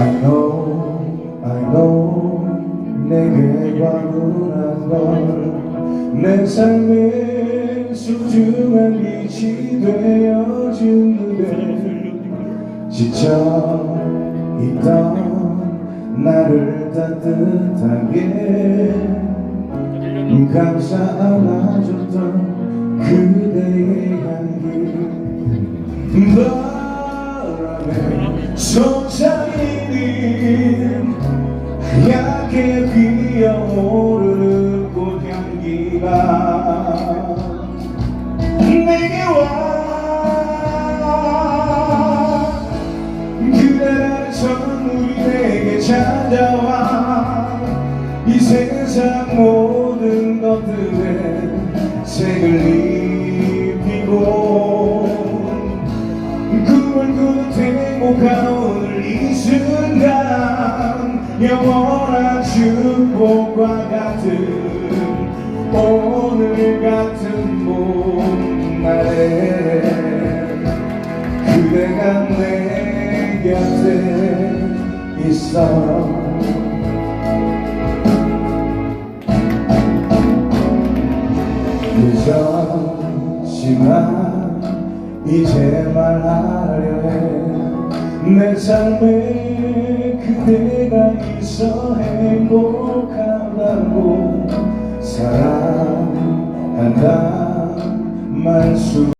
I know, I know 내게 와보라서. 내 삶의 소중한 빛이 되어준 그대 지쳐 있던 나를 따뜻하게 감사 안아줬던 그대의 향기. 바람에 손잡이 내게 와. 그대라는 선물이 내게 찾아와. 이 세상 모든 것들에 색을 입히고 꿈을 꾸듯 행복한 이 순간 영원한 축복과 같은 오늘 같은 그대가 내 곁에 있어. 늦었지만 이제 말하려 해내 삶에 그대가 있어 행복하다고